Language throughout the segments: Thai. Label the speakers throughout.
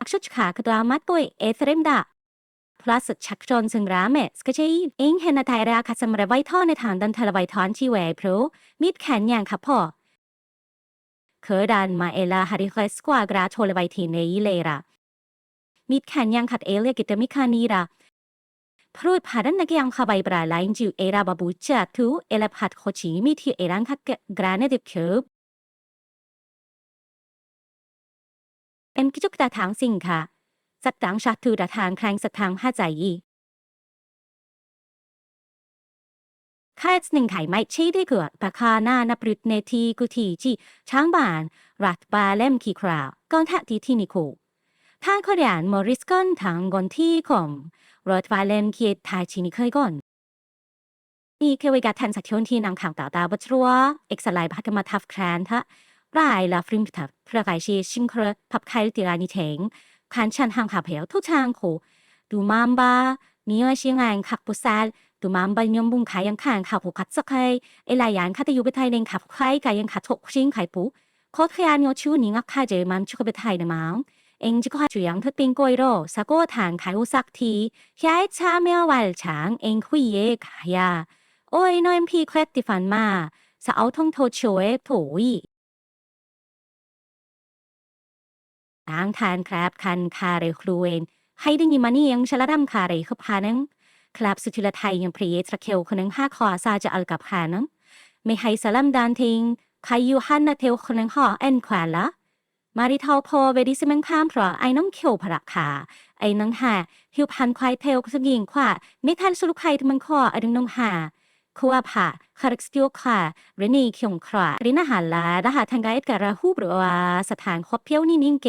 Speaker 1: 악쇼츠카 그다음에 또 에스렘다 플러스 착전 승람에 스케제이 잉헤나 다이라 가슴을 바이턴에 단단 탈 바이턴 지웨 프로 밋 캔양 카포 그단 마엘라 하리흐스과 그라 촐바이티 네일레라 밋 캔양 갓 엘레 기타미카니라 프로 파른 나게 양카 바이브라 라인 지 에라 바부차 투 엘라 팟 코치 미티 에랑 갓 그라네 딥큐 เ ป็นกิจุกรรมทางสิงค่ะสักตังชาตูดาทางแครงสักทางห้าใจอีค่าหนึ่งไข่ไม่ใช่ได้เกิดปะคาหน้านับรุดเนทีกุทีจีช้างบานรัดบาเล่มขี่คราวก้อนแทะทีที่นิคูทางขเรียนมอริสกอนทางกอนที่คมรถบาเล่มขีดทายชินิเคยก่อนนี่คือวิกาทันสักชนที่นางข่าวตาตาบัตรัวเอกสไลพักมาทัฟแครนทะ 라이 라 프림프타 프라가시 싱크르 밥칼티라니 쟁 간찬 항하페요 토창고 두만바 미어싱안 각부살 두만바 년분 가양 칸 가고 갓석하이 엘라얀 카드 유베타이랭 갑화이 가양 가톡신 갈부 커트야뇨 추닝악 카제 맘추거베타이르 마음 앵지과 주양 특빈고이로 사고 단 가요삭티 샤이 차며 왈창 앵후이에 가야 오이 노엠피 퀘티판마 사아우통토초에 토이 น างทานครับคันคาเรครูเวนให้ได้ยินมานี่ยังชลดำคาเรขพานังครับสุธิลไทยยังพรีตระเคลคนนึงห้าคอซาจะอัลกับพานังไม่ให้สลัมดานทิงใครอยู่ฮันนาเทลคนนึงห่อแอนควาละมาริทอพอเวดิสมังข้ามเพราะไอ้น้องเขียวพระขาไอ้น้องหาฮิวพันควายเทลสกิงขวาไม่ทันสุลุไคทมันคอไอ้น้องหาคัวผาคารักสติโอคาเรนีเขียงครารินาหาลาดาหาทางไกด์การะฮูบรัวสถานคบเพี้ยวนี่นิ่งเก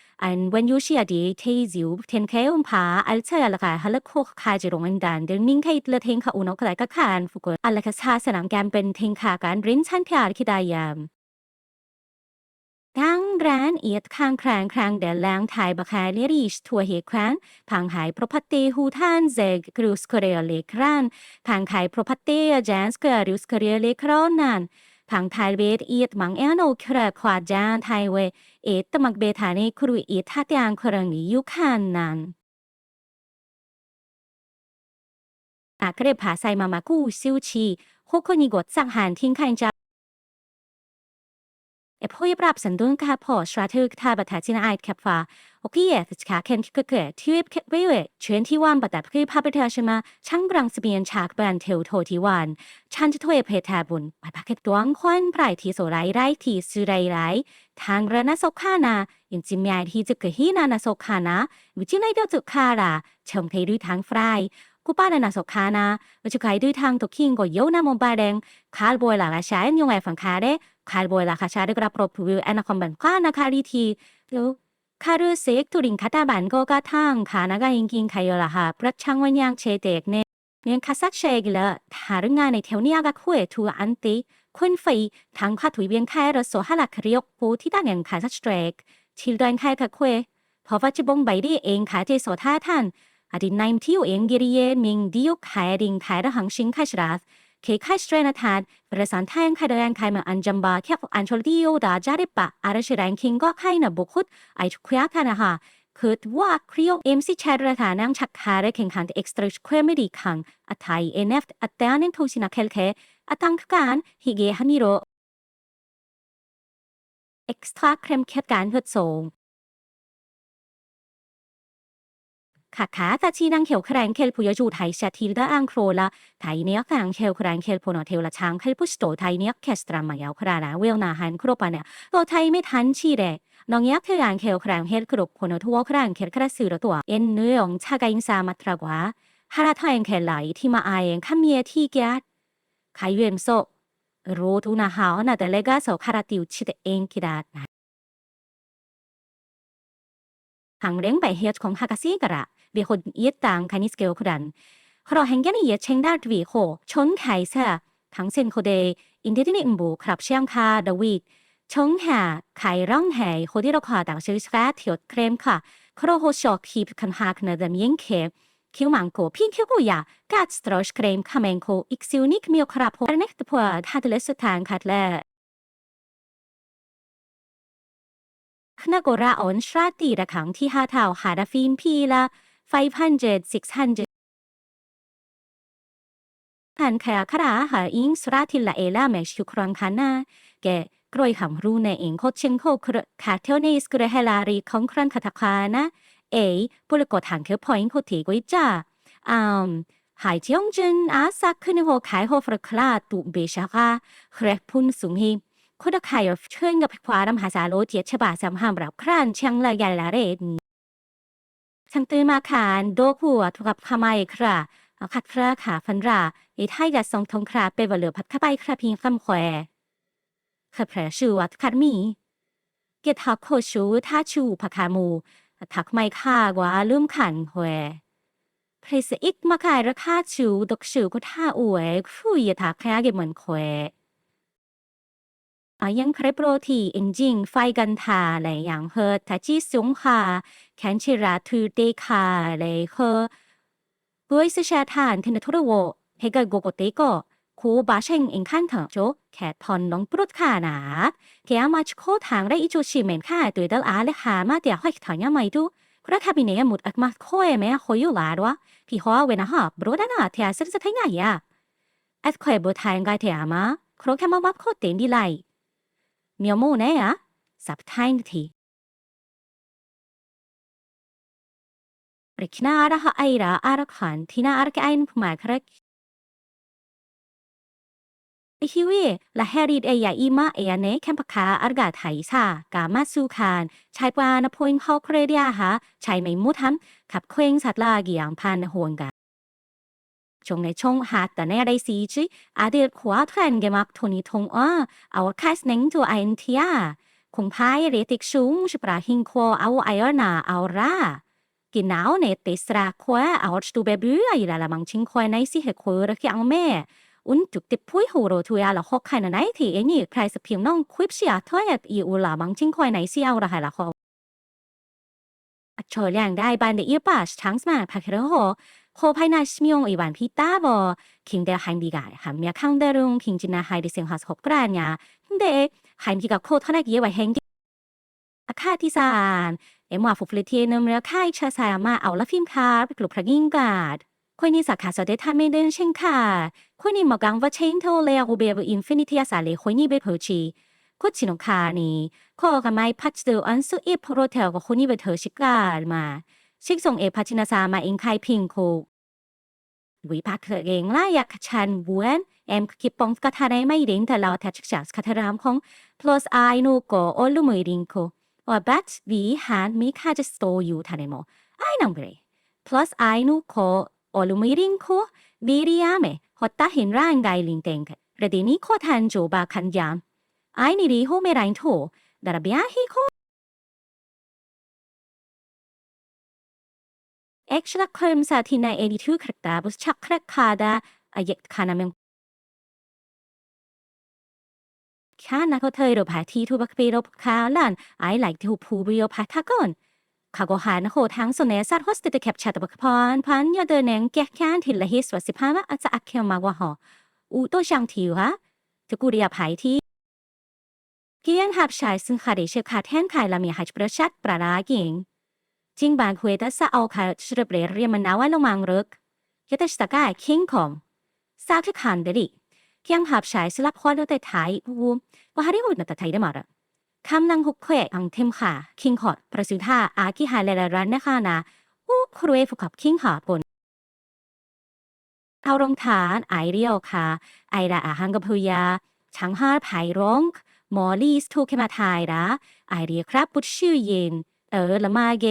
Speaker 1: And when you share di taze you ten ke um pa al cha la ka hal kho kha ji rong an dan de ning kai le theng kha uno ka ka khan fu ko al ka sa sanam gam เป็น theng kha kan rin chan phya ki da yam ทางร้านเอียดข้างครางครางเดลแรงไทยบะคาเลรีชทัวเหครานพังหายโปรพัตเตฮูทานเซกกรุสเคเรียเลครานพังขายโปรพัตเตจานสเกรุสเคเรียเลครอนนัน 방탈벳 이웃 망에노 크라 과자 타이웨 에트 막베타니 크루 이 타대안 크랑 이육한 난. 아크레 바사이 마마쿠 우시우치 호코니 곧상 한 팅칸자 에포이 브랍 선돈 카포 슈라트 타바타진 아이트 카파 5억이 약간 크크크 트립 웨이웨 젠티완 바다 프리파베테 하시마 창브랑 스비엔 작반 테우토디완 찬지토의 베타분 바켓 왕환 프라이티 소라이라이티 스라이라이 당라나 소카나 인지미아이티 즉히나วัน나무치나이더 즉카라 정태류 당프라이 กูป้านานาอินจิเมียร์ที่จับกระหี่นาณาสกคานาวิชุไคด้วยทางตุกคิงก็เยนามมบาแดงคาร์บอยหลาละชายยงไงฝั่งคาเด้คาร์บอยหลาคาชาได้กระปรบผิวแอนาคอมบันข้านาคาลีทีแล้ว 카르 세익토린 가다 만거가 탕 가나가 인긴 가요라하 브락창원양 제덱네 면 카삭쉐기라 다른 안에 태우니아가 코에 두 안띠 콘페이 당화 두이변 카에러소 하라 크리옥 보티다는 가사스트렉 칠도안 카에가 코에 버바치 봉바이리 엥 가제소 타탄 아딘 나임 티오 엥기리에 밍 디오 카에링 타이라 항신 카시라 เคคายสเตรนทานประสานแทงคายเดนคายมาอันจัมบาแค่อันชลดิโอดาจาริปะอารชิแรงคิงก็ใครนะบุคุดไอชุกยากันนะคะคือว่าครีโอเอ็มซีแชร์ระฐานังชักคาเรแข่งขันเอ็กซ์ตร้าควไม่ดีขังอัตไทยเอ็นเอฟอัตเตอร์นินทูชินาเคลเคอัตังการฮิเกฮันิโรเอ็กซ์ตร้าเครมเคดการเฮืดส่ง 각하 다치랑 켈크라인 켈포여주 다이샤 틸다 앙크로라 다이네어 강켈크라인 켈포너 테올라 장칼포시도 다이네어 캐스트라마야 크라라 웨오나 한 크로바네 또 타임에 단치래 농약 태양 켈크라인 헬크로포너 투어 크라인 켈크라스로 또아 엔느영 차가인 사마트라과 하라타엔 켈라이 티마아엔 캄미에 티기앗 가유엠소 로두나 하어나델레가서 카라띠우치데 엔키다 방랭바이 헤어트콩 하가시가라 비혼 이땅 가니스게오 그란 허러 행견이 예 챙달 드위호 촌 가이사 강센 코데 인데디니 음부 크랍 시앙카 더윗 청하 가이랑해 호디로카 당실스가 티옷 크렘카 크로호쇼 킵칸 하크나담 옌케 키우망코 피키고야 가츠트로시 크렘 카멘코 익시우닉 미오크라포 에넥트포아 하들레스 탄 카틀레 ขอต่างชื่อแค่เถียวเครมค่ะกคีบคันากนาดมยังเคคิวมังโกพิงคิวกุยากัดสตราออนสางคัดแลขณะกราตีระขังที่ห้าเท่าหาดฟิมพีละ500 600 พันแคคราหาอิงสราทิละเอลาเมชยุครังคานาแกกรอยหำรูในเองโคเชงโคครคาเทลเนสกระเฮลารีของครันคาตาคานะเอปุลกดทางเคพอยน์โคตีกุยจ้าอืมหายเจียงจินอาสักขึ้นหัวขายหัวฟรคลาตุเบชาคาเครพุนสุงฮี คดขายเชิญกับความรำหาสาโลเทียฉบาสำหรับรับครานเชียงละยาลาเรนช่างตื่นมาขานโดกหัวถูกกับขมายคราเอาขัดคราขาฟันราอีไทยกัดทรงทงคราไปว่าเหลือพัด ยราคาชูดกชูก็ท่าอวยคุยทักแค่เก็บเหมือนแควอายังเครปโรทีเอินจิงไฟกันทาอะไรอย่างเฮอทัจิสงคาแคนชิราทูเตคาอะไรเฮอบุยสชาทานเทนทุระโวเฮกโกโกเตโกคูบาเชงเอิงคันเถอโจแคทอนน้องปรุดขานาแกมาชโคทางได้อีจูชิเมนค่าตัวเดลอาเลหามาเดียห้อยถอนยาไม่ดูกระทับบินเนยมุดอักมาโคเอเมะโคยุลาดวะพี่หัวเวนะฮะบรูดานาเทียสิจะทำไงอะอัดคอยบทายงไกเทียมาครแค่มาวับโคเต็นดีไล မြေမို့နဲ့อ่ะสับไทยทีริกนาระหะไอระอารักขันที่นาอารักไอนผู้หมายครักฮิวีละเฮริดเอยาอีมาเอยเนแคมปคาอารกาไทยซากามาสูคานชายปานพงฮอคเรเดียฮะชายไม่มุทันขับเคว้งสัตลากียงพันห่วงกา จงในช่องหาแต่ในอะไรสีจีอาเดียขวแทนเกมักโทนีทงอ้อเอาแคสเนิงตัวไอเอ็นทียคงพายเรติกชุงสปราหิงควเอาไอออนาเอาร่ากินหนาวเนติสระควเอาสตูเบบือไอละละมังชิงควในสิเหควระที่อังแม่อุนจุกติพุยหูโรทุยาละหอกใครนไหนที่เอ็นี่ใครสเพียงน้องควิบเสียถ้อยอีอุละมังชิงควในสิเอาละหายละหอชอเลียงได้บานเดียป้าช้งสมาพักเรโห 호파이나시명 이완 피따버 김대 한비가 한미야 캉데룽 김진나 하이리생 화스 홉그라냐 근데 한비가 코 터나기에 와 행기 아카티산 에모아 포플레티에는 며 카이차사야마 아울라 핌카 글로프라긴갓 코이니 사카서데 타메든 셴카 코이니 머강와 체인토 레아 오베브 인피니티아 살레 코이니 베포치 코치노카니 코가마이 파츠드 언수 이프로테어고 호니베 더시깔마 นฟินิตี้สาเลคุยนี่เบเพอชีคุชินงคานี่ข้อกันไม่พัดดูอันสุอีโปรเทลกับคุยนี่เบเธอชิกามาชิกส่งเอพัชินาซามาอิงไคพิงคูวิพักเองล่าอยากชันวนเอ็มคิดปองกระทาได้ไม่ดินแต่เราแทชิกจากคาทารามของ plus I นูโกโอลุมือดิงโคว่าบัตวีหันมีค่าจ เดโมไอ้นังเบร plus I นูโกโอลุมือดิงโครามหดตาเห็นางกายลิงเต็งระดีนี้โคทันโจบาคันยามไอ้นี่ดีโฮเมรันโทดาราเบียฮิโค Ekstra kolmsa tina editu krekta bus chakrak kada ayek kanameng ข้านักเธอเราพาที่ทุบกเปรบข้าลันไอไหลที่หูผูบิโอพาทากอนข้าก็หาโหทั้งสนเนสัตฮอสติตแคปชัดบกพรพันยาเดินเองแก่แค้นทิลหิสวสิพาว่าอาจจะอักเขียวมากว่าหออูตัวช่างทิวฮะจะกูเรียพายที่เกียนหับชายซึ่งขาดเชือขาดแทนขายละมีหายประชัดปราราเก่ง คอมสาวที่ขันเดริเคียงหับชายสลับควาลแต่ไทยวูว่าฮาริหุ่นแต่ไทยได้มาระคำนังหุกเควอังเทมค่ะคิงคอดประสิทธาอาคิหายเลรันนะคะนะอู้ครูเอฟกับคิงหาปนเอารองฐานไอเรียวค่ะ ไอระอาหังกับพยาชังฮาร์ไผ่ร้องมอลีสทูเคมาทายระไอเรียครับปุชชื่อเย็นเออละมาเก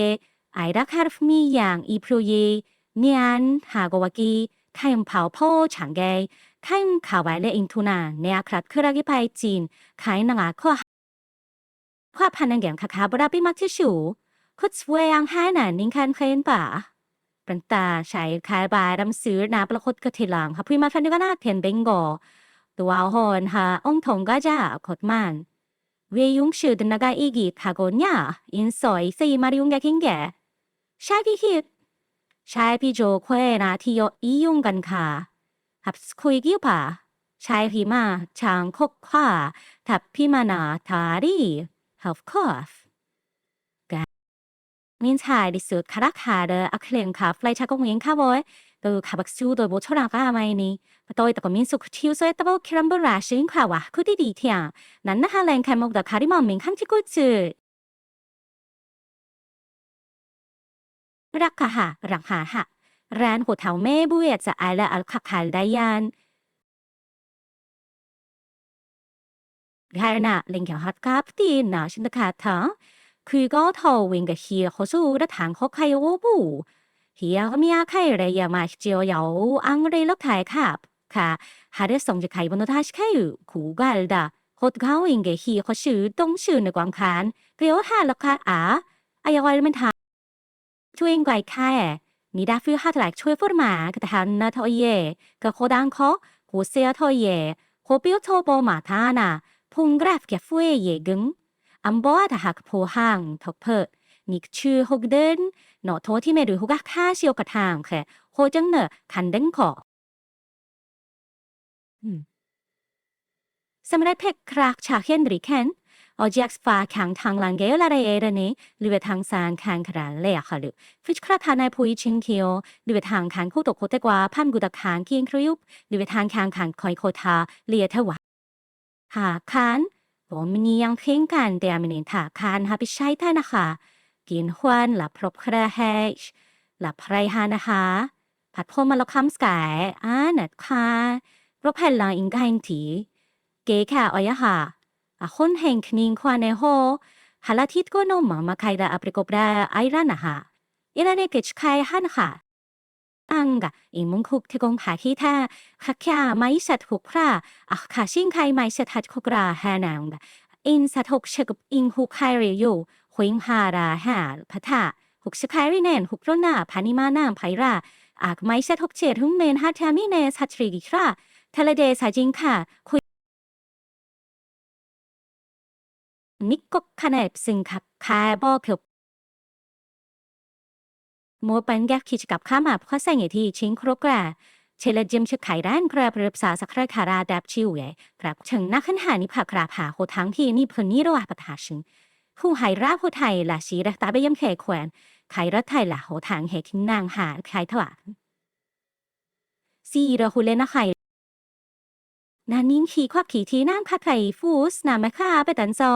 Speaker 1: 아이락 하르프미 양 이프로예 니안 하고와기 카임 파오포 장게 카임 가왈레 인투나 네아크랏 크라기 파이진 카이낭아 커 화파는 게 카카브라 비막티슈 쿠츠웨양 하나 닝칸 켄ป่าเป็นตาใช้ขายบายรำซื้อนาประคตกระเทลังค่ะพี่มาฟันดีก็น่าเทนเบงกอโด ตัวหอนหาองทงก็จะขดมันเวยุงชื่อดนกาอีกีทากอนยาอินสอยซีมาริยุงแกคิงแก 샤기히 샤비조 코에나 티요 이용간카 합스코이기바 샤히마 장콕화 답피마나 다리 하프코프 min chai đi sửa khá đắc hà đờ ác lên khá fly cha công hiến khá voi từ khá bạc siêu tôi bố cho rằng khá mai nè và tôi tập min sụp chiếu soi tập bao kiram bơ ra xin khá wa cứ đi đi thia nắn na hà lên khai mộc đặc khá đi mong mình khăn chỉ cút chứ รักคาหะรักหาหะร้านหัวเถาแม่บุเอจะอายละอัลคักหาลไดยานกายนะเล่งแกฮัดกับตีนนาชันตะคาดเถอะคือก็ทอวิงกับเฮียเขาสู้ละทางเขาใครโอ้บูเฮียเขามีอาใคระรย่มาเจียวยาอังเรลกถ่ครับค่ะฮาร์ดส่งจะไขบนทัชแค่อยู่ขู่กันดะคดเขาวิงกับเฮียเขาชื่อต้องชื่อในความคันเกลียวหาลักคาอาอายวัยมันทา คันผมมียังเพ่งกันแต่ไม่เห็นถาคานฮาพิชัยท่านะคะกินหวนหลับพรบคราเฮชหลับไรฮานะคะผัดพมาลคำสกายอ่านัดค่ะรบแผ่นลังอิงกันทีเก๋แค่อ้อยค่ะ 어지약스파 강탕랑게요라레에르네 르베탕산 칸크랄레야하르 피치크라타나 보이칭키요 르베탕 칸코도 코테과 판구다 칸키인크루윙 르베탕 칸칸 거이코타 리에테와 하칸 몸니양 팽간 대아미닌 타칸 하비샤이타나하 긴환 라프롭크라헤 라프라이하나하 밭포말로캄스가에 아낫카 로팔라 인가인티 게카 어야하 ahon henknin kwaneho halatitko no mama kaida aprikobra airanaha irane kichkai hanha anga imun kuk tegong hakita hakya maisat hukra akhashin kai maisat hatkokra hanang in satok shekup in hukairi yo huing hara ha pata hukshikairi nen hukrona panimana paira ak maisat hukchet hung nen hatami ne satrigi kra ทะเลเดสาจิงค่ะคุย ราดับชิวเยกระเชิงนักขันหานิพากราผาโหทั้งที่นี่เพิ่นนี่ระหว่าประทาชิงผู้หายราผู้ไทยละชีระตาไปยำแขแขวนไขรัฐไทยละโหทางเหตุนางหาไขถวาซีระหุเลนะไข่ นานิ่งขี่ควักขี่ที่นั่งพัดไข่ฟูสนามค่าไปตันซอ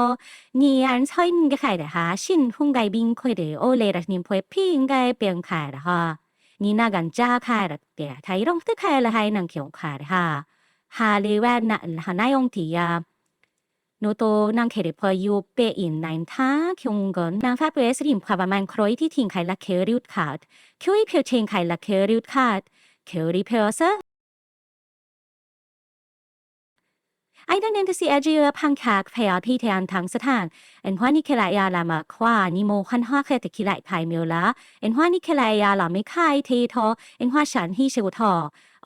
Speaker 1: นีอันช่อยนกไข่เดฮะชินหุ่งไก่บิงคเดโอเลรันิมพวยพี่งไก่เปียงไข่เดฮะนี่นากันจ้าไข่ระเดียไทยร้องตึกไข่ละไห้นังเขียวไข่เดฮะฮาลีแวนนะฮานายองทียาโนโตนางเคเดพอยูเปอินไนน์ท่าคิงกอนนางฟาเปสริมความมันครอยที่ทิ้งไข่ละเคริวดขาดคิวอีเพียวเชงไข่ละเคริวดขาดเคริเพอเซ ไอ้ดังนั้นก็สิเอจีเออพังคากพยาพี่เทียนทางสถานเอ็นว่านี่คลายาลามาคว้านิโมขันห้าเคตะคิไลไทยเมียวละเอ็นว่านี่คลายาลาไม่คายเททอเอ็นว่าฉันฮีเชวทอ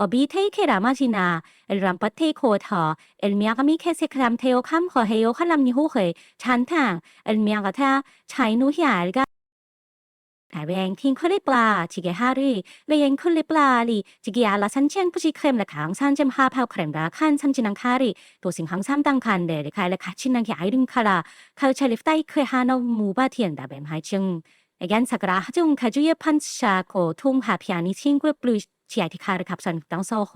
Speaker 1: อบีเทเคลามาจินาเอ็นรัมปัตเทโคทอเอ็นเมียก็มีแค่เซครามเทโอคัมขอเฮโยคัลัมนิฮูเคยฉันทางเอ็นเมียก็ท่าใช้นุ่ยหยาลก็ จิเกอาลาซันเชียงผู้ชิเครมและขังซันเจมฮาพาวเครมราคันซันจินังคารีตัวสิงหังซัมตังคันเดลคายและขัดชินังแค่ไอริงคาราเขาใช้ลิฟต์ไตเคยฮานอมูบาเทียนดาเบมหายจึงเอกันสักราฮจุงขจุยพันชาโคทุ่งหาพิอานิชิ้งกวบปลูเชียที่คาร์ขับสันตังโซโห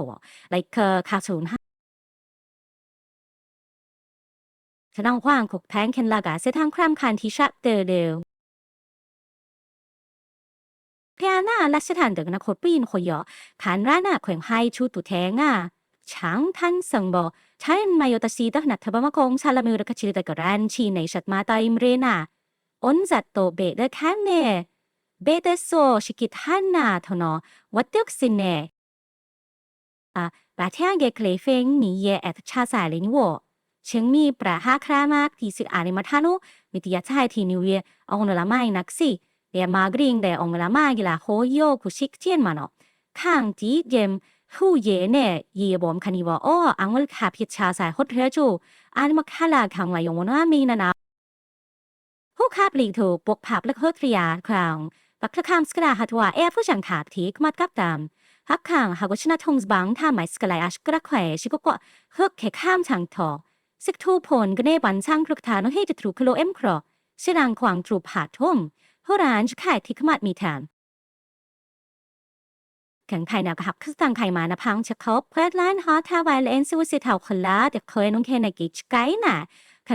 Speaker 1: ไลค์คาซูนฮาฉันเอาว่างขกแทงเคนลากาเสทางครามคันที่ชัดเตอร์เดล พยานาลัชทันเด็กนักขดปีนขยอขันร้านาแขวงไฮชูตุแทงอะช้างทันสังบอใช้มายตสีตนัทบมกงชาลามิรกชิลตกรันชีในชัดมาตาอิมเรน่าอนจัดโตเบเดคันเนเบเดโซชิกิทันนาทนอวัดตึกสินเนอะบาเทียงเกเคลเฟงมีเยแอตชาสายเลนิวเชิงมีประหาครามากที่สิอาริมาทานุมิติยาชายทีนิวเยเอาหนละไม่นักสิ de magrinde on la magla ho yo kusik tien mano. Kang di jem hu ye ne ye bom kaniwa o angol kapit cha sai hot he chu an makhala kang wa yong na mi na na. Hu kap li tu bok pap lak hot ria krang. Bak ta kam skra hatwa e fu chang kap ti kmat kap dam. Hak kang ha go china tongs bang tha mai skla ash kra khwae shi ko ko hok ke kham chang tho. Sik thu phon gane ban sang kruk tha no he tu klo em kro. Sirang kwang tru pha thom. Horan khai thì kumat mi tham กันไทยนะกับคือต่างไทยมานพังจะคบเพื่อล้านฮอทาวายเลนซูสิเท่าคนละเด็กเคยน้องแค่ในกิจไกน่ะ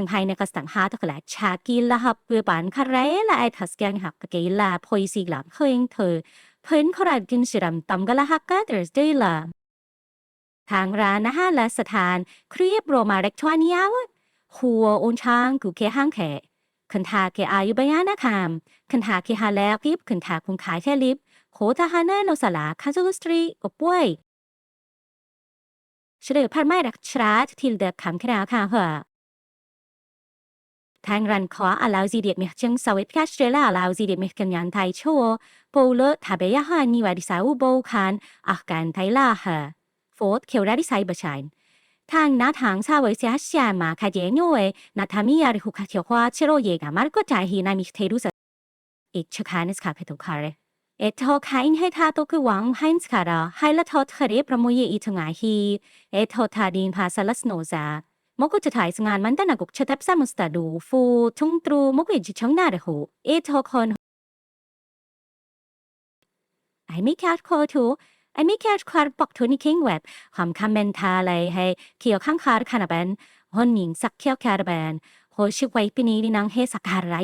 Speaker 1: ไทยในกสังหาตะกละชากิละฮับเปือบันคาเรละไอทัสแกงหักกะเกลาพอยสีหลังเคยเธอเพิ่นขราดกินสิรำตำกะละฮักกะเดอร์สเดล่ะทางร้านอาหารและสถานครีบโรมาเร็กทวานิยาวหัวอนช้างกูเคห้างแข คันทาเคอายุบยานะคามคันทาเคฮาแล้วกิบคันทาคุณขายแค่ลิบ 고다하는 노살라 카즈우스트리 오뽀이 실을 팔마이락 치라 tilde 감크라 카허 ทางรันขออาลาวซีเดียดมิจังสวิตแคสเตรลาอาลาวซีเดียดมิกันยันไทยโชว์ปูเลทาเบียฮานิวาดิสาวโบคันอาการไทยลาฮะโฟร์เคียวราดิไซบชันทา งนาทางชาวเซียเซียมาคาเจโนเอนาทามิยาริคุคาเทียวควาเชโรเยกามารก็ใจฮีนามิเทรุสอีกชคานิสคาเพตุคาเรเอทอคายให้ทาตคือหวังให้สคาราให้ละทอทเรประมุยอีทง อันนมันตนากุกชะทับซามุสตาดูฟูทุงานไม่แค่คดคาร์ปอกทูนี่คิงเว็บความคำเมนทาเลยให้เกี่ยวข้างคาร์คานาเบนฮอนยิงสักเคียวคาร์เบนโฮชิไวปินีดินังเฮสักการไร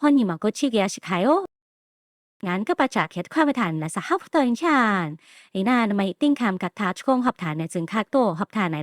Speaker 1: ฮอนยิมาก็ชิเกียชิคายโอ ngắn các bà trả kết khoa với thản là xã học tờ chàn ý na mày tinh cảm cắt thả chung học thản này dừng khác tổ học thản này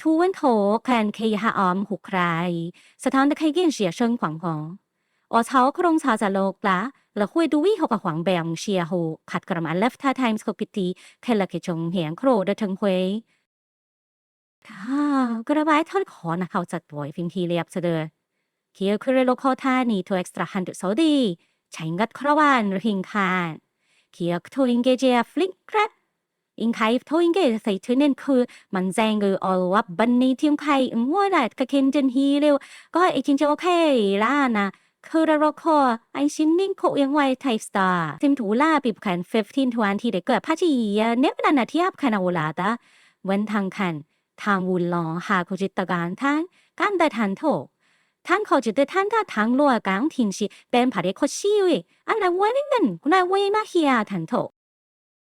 Speaker 1: ทูวันโถแคนเคยหาออมหุกใครสถานตะไคกินเสียเชิงขวางหองออเช้าครงชาจะโลกละละคุยดูวิหกขวางแบงเชียหูขัดกระมันเลฟท่าไทม์สกปิตีแค่ละเกจงเหียงโครเดถึงหวยค่ะกระบายทอดขอนะเขาจัดตัวฟิมทีเรียบเสดอ 기어 크레로 커타니 토 엑스트라 한두 소디 차인갓 크라완 hin칸 기어 토인게 제야 플링크랩 อิงไคทอิงเกใส่ชื่อเน้นคือมันแจงคือออวับบันนี้ทีมไข่อึงว่าแหละกะเคนจนฮีเร็วก็ไอจินจะโอเคล่ะนะคือเราคอไอชินนิ่งโคยังไวไทป์สตาร์ทีมถูล่าปีบขัน15 20ที่เด็กเกิดพัชยเนบนันที่อับคันเอาลาตาวันทางคันทางวุลลองหาคุจิตการทางการได้ทันโถ ท่านเขาจะได้ท่านถ้าทางลัวกลางทิ้งสิเป็นผาเด็กเขาชี้วิอันนั้นวันนั้นคุณนายวันมาเฮียทันโถ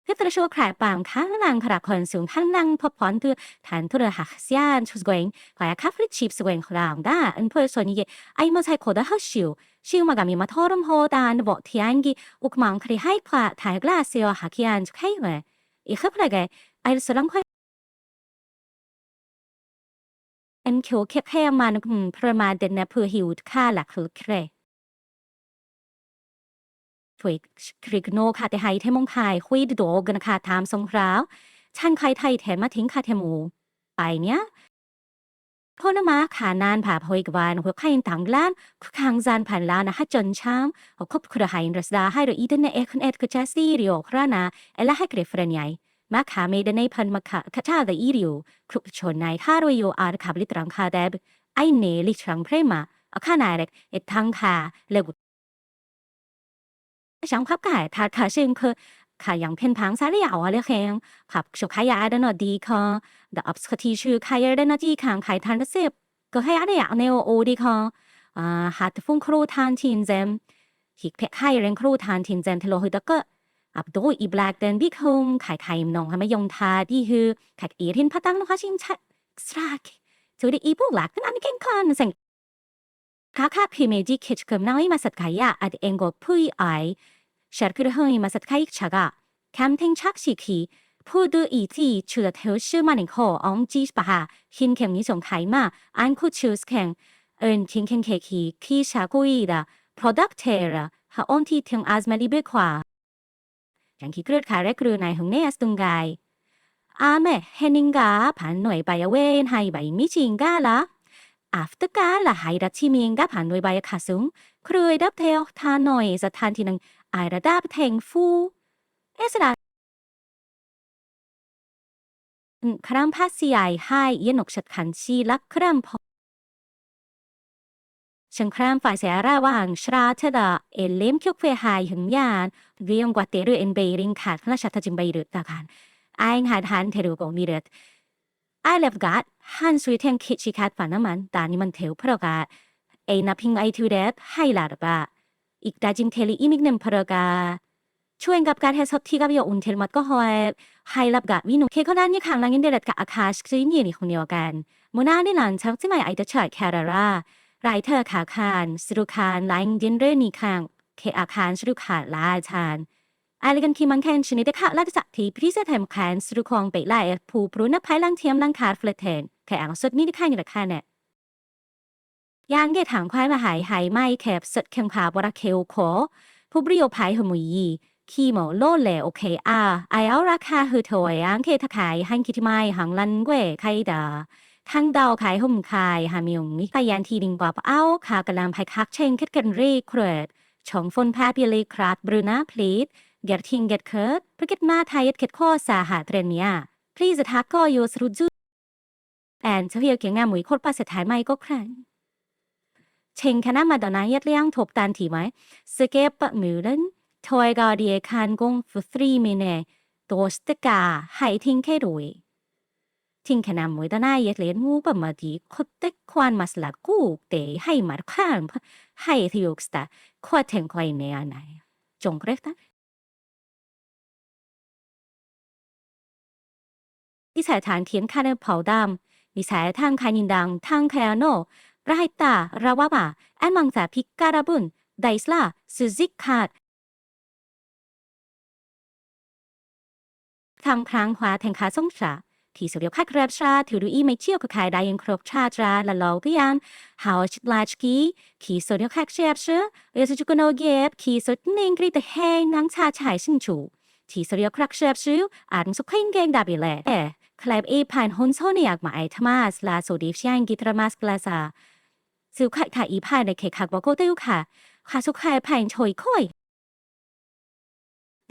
Speaker 1: เพื่อจะช่วยคลายปางข้างล่างขนาดคนสูงข้างล่างพบพรตัวทันทุเรหักเสียนชุดกงขายคาฟริชิปสเกงครางด้าอันเพื่อส่วนนี้ไอ้มาใช้โคดเขาชิวชิวมากามีมาทอรมโฮดานบอกที่อันกีอุกมังครีให้พระถ่ายกล้าเสียวหักยันจุกให้เวอีกครับอะไรกันไอ้สุรังค่ en kyo ke khe man kum prama den na pu hiu kha la khul kre ถวยคริกโนค่ะแต่ไฮเทมงคายคุยดโดกันค่ะถามสงคราวชันใครไทยแถมมาทิ้งค่ะเทมูไปเนี้ยพ่อนมาขานานผ่าพอยกวานหัวไข่ต่างล้านคุกคางจานผ่านล้านนะฮะจนช้างเขาคบครหายรัสดาให้เราอีเดนเอคันเอ็ดกจาซีเรียครานาเอลาให้เกรฟเรนใหญ่ มาขาเมเดในพันมาขาคาชาดอีริวครุกชนในท่ารวยโยอาร์คาบลิตรังคาเดบไอเนลิชังเพรมาอาคานายเล็กเอทังคาเลกุ想พับกายทาคาเชิงคือขายังเพนพังซาเรียอาอะไรแข็งขับชกขายาได้นอดีคอดอับสกทีชื่อขายได้นอดีขังขายทันเสียบก็ให้อะไรอย่างเนโอโอดีคออ่าหาตฟุ้งครูทานทินเจมหิกเพคให้เรงครูทานทินเจมทโลหุดก็ 앞으로 이 블락된 빅홈 갈카임농 하면 용타 디흐 각 이린 파당농 하심 차 스라게 저리 이 블락은 안 괜찮은 생 카카 피메지 캐치금 나이 마삿 가야 아드 앵고 푸이 아이 샤르크르 허이 마삿 가익 차가 감탱 착시키 푸드 이티 추더 테오 슈마닝 호 엉지 바하 흰 캠니 좀 가이마 안쿠 추스캥 은 킹캥 케키 키샤 고이다 프로덕테라 하온티 팅 아즈마리 베콰 양키 그릇 가래 그르나이 흥네 아스둥가이 아메 헤닝가 반노이 바야 웬 하이 바이 미치인가라 after ละไฮรัตที่มีงกับผ่านด้วยใบขาสูงครยดับเทลทานหน่อยสถานที่หนึ่งไอระดับเทงฟูเอสระครัมพัสยายให้ยนกชัดขันชีลักครัมพอฉันครัมฝ่ายเสียระว่างชราเทดาเอเลมคิกเฟหายหึงยาน เรียงกว่าเตรุเอ็นเบริงขาดพระชัตจิมใบรุตตากันไอหาทานเทรุกมีเรต I love God 한 수이 탱 키치 갓 바나만 따니만 대우 프로가 에이나 핑 아이 튜랩 하이라르바 익다짐 텔리 이믹nem 프로가 ช่วยกับการให้สดที่กับยอุ่นเทลมัดก็หอยให้รับกับวินุเคก็ด้านยี่ขังลังยินเดรัดกับอาคาสซีนี่นี่คนเดียวกันมูนาได้นันชักที่ไม่ไอจะเฉิดแคราราไรเธอขาคานสรุคานไลน์ยินเรนี่ขัง เคอาคารสรุขาลาชาน Elegant ki man ken shini de kha lag sa thi preset hem khan sru khong pe la e phu pru na phai lang thiam lang khar fleten ke ang sut ni de kha ni de kha ne ยางเกถางควายมาหายหายไม่แคบสดเข้มขาบราเคลโคผู้บริโภคภายหมุยขี้หมอโลเลโอเคอาไอเอาราคาหือถอยยางเคทขายหันคิดไม่หังลันเว่ไคดาทั้งดาวขายหุ่มขายหามิงมิตายันทีดิงบอบเอาขากำลังภายคักเชงคิดกันเรีครด ชองฟนพเปียเลคราดบรูนาพลีด Gerting get kurt, priket ma tayet ket ko sa ha trenia. Please attack ko yo sruju. And เฮียเกียงงามมวยโคตรป้าเสถายไม่ก็ครั้งเชงคณะมาดอนายัดเลี้ยงทบตันถีไหมสเก็ปปะมือเล่นทอยกาเดียคันกงฟุตรีเมเนตัวสตกาให้ทิ้งแค่รวยทิ้งคณะมวยดอนายัดเลี้ยงงูปะมาดีคดเต็กควันมาสลักกูเตะให้มาข้ามให้ที่ยกสตาควดเทงควาง하이디옥스다 코아텐과이 메아나 요. 좀 그랬 다? 이 사탄 티엔 칸을 파우담 이 사탄 칸인당 탕 카야노 라이타 라와바 안망사 빅가라분 다이슬라 스지카 탕 프랑화 텐카 송샤 ขี่สุดยอดคักรับชาถือดูอีไม่เชี่ยวกับใครได้ยังครบชาตราละลอพิยันหาชิดลาชกีขี่สุดยอดคักเชียบเชื่อเรียกจุกโนเก็บขี่สุดนิ่งกรีดเฮนังชาชายชิงชูที่สุดยอดคักเชียบชื่ออาจสุขเฮงเกงดาบิเลเอ Kleib e pan hon soniak ma ai Thomas la so di fian gitramas glasa สุขถ่ายอีพายในเคคักบอกโกเตยุค่ะค่ะสุขายพายชอยค่อยดิวยังกลางค่ะที่บทที่นายพฤตพามเพิ่นเดคอลเลชันหน่อยใบชัยนิงครกอำค่ะในเพื่อนค่ะเคลันเชฟเพ่นโครับดีเดพฤตมันแต่ยุเกยังครดครกบห้ำใครนักเฮาติงที่ใครจีน่าเนลค่ะขาสดงตาขาบุตรแค่ใครกระทิ้งจ้ายเทียค่อแ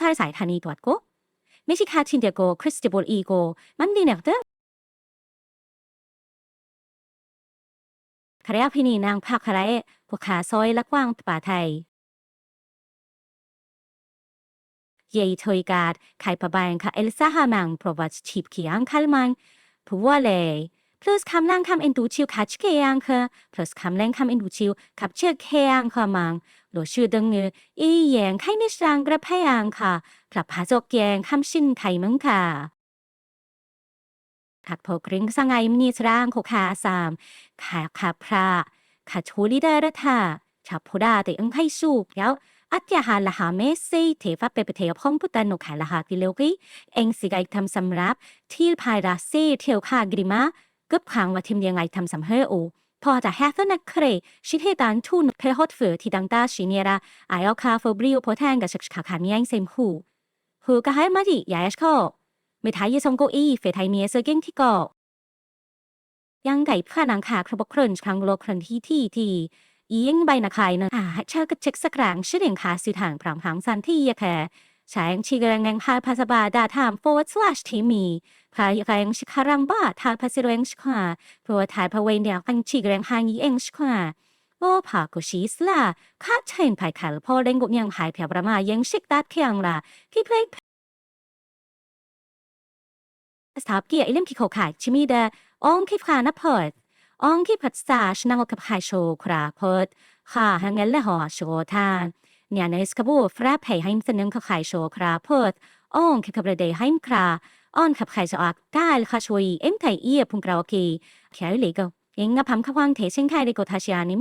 Speaker 1: สายสายทานีตัวก็ไม่ใช่คาชินเดียโกคริสติบอลอีโกมันดีเนกเตอคาราพินีนางพักคาราเอพวกขาซอยและกว้างป่าไทยเย่ถอยกาดไข่ปะบายค่ะเอลซ่าฮามัง เพราะว่าชีพขี้อังคัลมังผัวเลย plus คำล่างคำเอ็นดูชิวคัดเคียงค่ะ plus คำแรงคำเอ็นดูชิวขับเชือกเคียงค่ะมังหลวชื่อดังเงืออีแยงไข่นิสังกระเพยงค่ะกลับพาจกแยงคำชินไข่มึงค่ะถักพกริงสังไงมีสร่างโคคาสามขาขาพระขาชูลิดอร์ท่าชาพูดาแต่อังไคสูกแล้ว อัตยาหาละหาเมสเซเทฟ้าเปเปเทียพ้องพุตันนกขาละหากิเลกีเองสิไกทำสำรับที่ภายราเซเทียวคากริมากับขังว่าทิมยังไงทำสำเฮอพอจะแฮฟนักเครชิเทตันทุนเพฮอตเฟอร์ที่ดังตาชิเนีระไออคาฟบริโอพอแทงกับชักขาขามีไอเซมหูหูก็ให้มาดิยายชข้อไม่ทายยงโกอีเฟไทยเมียเซอร์เก้งที่เกาะยังไก่ผ้านังขาครบครันครั้งโลครันที่ที่ที่ ยิงใบนาคายนะอ่าเชอกระเช็คสักครั้งชื่อเด่งขาสื่อทางพรางพังสันที่ยะแค่ 사행 치그랭랭 하파사바다 다음 forward slash 팀이 파이가행 시카랑바 탈파시로행 시카 부어 탈파웨인디아 강 치그랭 항이행 시카 โอ้ผากุชีสละคาดเชนภายขัลพอเร่งกุยังหายเพียประมายังชิกตัดเคียงละที่เพลงสถาบเกียอิเลมคิโคขายชิมีเดอองคิฟขานะเพิด อองคิพัดสาชนังกับไฮโชคราเพิดค่ะหังเงินและหอโชทานเนี่ยในสกบูฟราเพย์ให้สนึงกับไฮโชคราเพิดอองคิกับระเดให้คราออนขับไฮโชอักได้ค่ะช่วยเอ็มไทยเอียพุงกราวกีแค่เลยก็ยังงับพัมขวางเทเชนไคเดโกทาชิอานิ